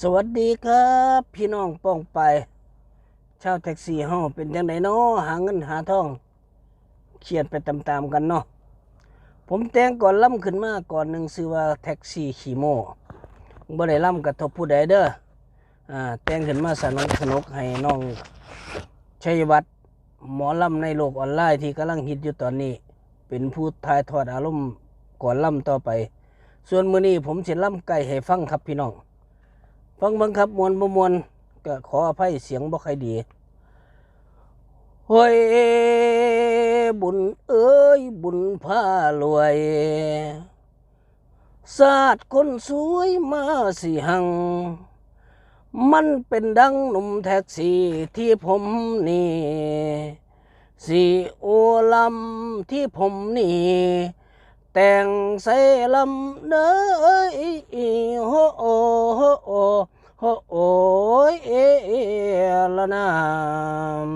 สวัสดีครับ พี่น้องป้องไปชาวแท็กซี่เฮาเป็นจังไดเนาะหาเงินหาทองเครียดไปตามๆกันเนาะผมแต่งก่อนล่ำขึ้นมาก่อนหนึ่งชื่อว่าแท็กซี่ขี่โม่บ่ได้ล่ำกระทบผู้ใดเด้ออ่าแต่งขึ้นมาสนุกสนุกให้น้องชัยวัฒน์หมอล่ำในโลกออนไลน์ที่กำลังฮิตอยู่ตอนนี้ เป็นผู้ทายทอดอารมณ์ก่อนล่ำต่อไป ส่วนมื้อนี้ผมสิล่ำไก่ให้ฟังครับพี่น้อง ฟังบังครับมวนบ่มวนก็ขออภัยเสียงบ่ค่อยดีเฮ้ยบุญเอ้ยบุญพารวยศาสตร์คนสวยมาสิหัง มันเป็นดังหนุ่มแท็กซี่ที่ผมนี่สีโอลำที่ผมนี่ แต่งใส่ลำเด้อโฮโอโฮโอโฮโอยเอละนาม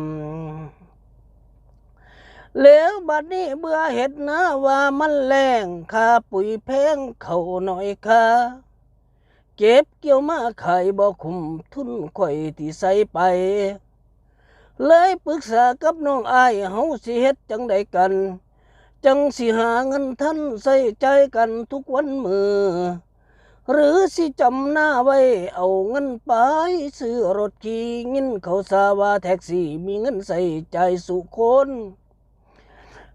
แล้วบัดนี้เบื่อเห็ดนะว่ามันแรงค่าปุ๋ยแพงเขาหน่อยค่ะเก็บเกี่ยวมาขายบ่คุ้มทุนข่อยที่ใส่ไป เลยปรึกษากับน้องอายเฮาสิเฮ็ดจังใดกัน จังสิหาเงินท่านใส่ใจกันทุกวันมือ หรือสิจำหน้าไว้เอาเงินไปซื้อรถขี่เงินเขาสาว่าแท็กซี่มีเงินใส่ใจสุคน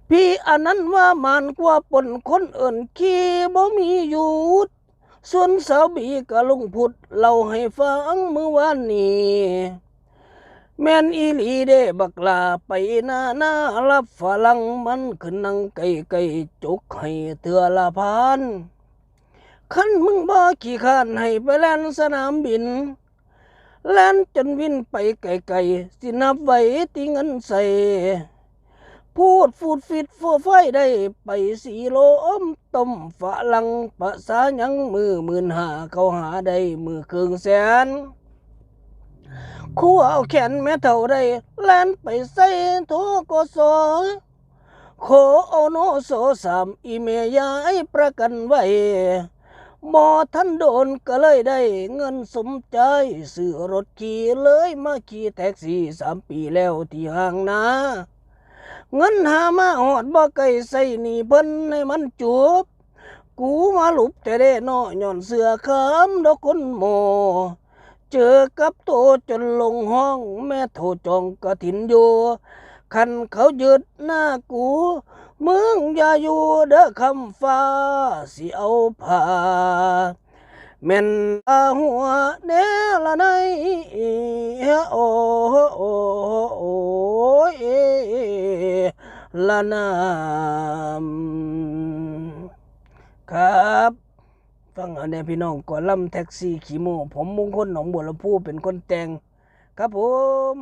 พี่อันนั้นว่ามันกว่าปนคนอื่นขี่บ่มีหยุดส่วนสาวบีก็ลงพุดเล่าให้ฟังเมื่อวานนี้ แม่นอีหลีเด้บักลาไปหน้าหน้ารับฝรั่งมันขึ้นนั่งไก่ไก่จุกให้เตือละพันคันมึงบ่ขี้ข้านให้ไปแล่นสนามบิน แล่นจนวินไปไกลๆสินับไว้ที่เงินใส่ พูดฟูดฟิดฟัวไฟได้ไปสีโลอมต้มฝรั่งภาษายังมือหมื่นหาเขาหาได้มือครึ่งแสน คู่เอาแขนแม่เท่าได้แล่นไปใส่โทกสโคโอโนโซสามอีเมยายประกันไว้บ่ทันโดนก็เลยได้เงินสมใจซื้อรถขี่เลยมาขี่แท็กซี่สามปีแล้วที่ห่างนาเงินหามาหอดบ่ไกลใส่หนีเพิ่นให้มันจูบ กูมาหลุบแต่ได้นอย้อนเสือคำดอกคนโม เจอกับโตจนลงห้องแม่โทรจองกระถินอยู่คันเขายึดหน้ากู มึงอย่าอยู่เด้อคำฟ้าสิเอาผ้าแม่นตาหัวเนละในโอ้โอ้โอ้เอละนามครับ ฟังเอาแนี่พี่น้องก่อนล่ำแท็กซี่ขี่โม ผมมงคลหนองบัวลำพูเป็นคนแต่ง ครับผม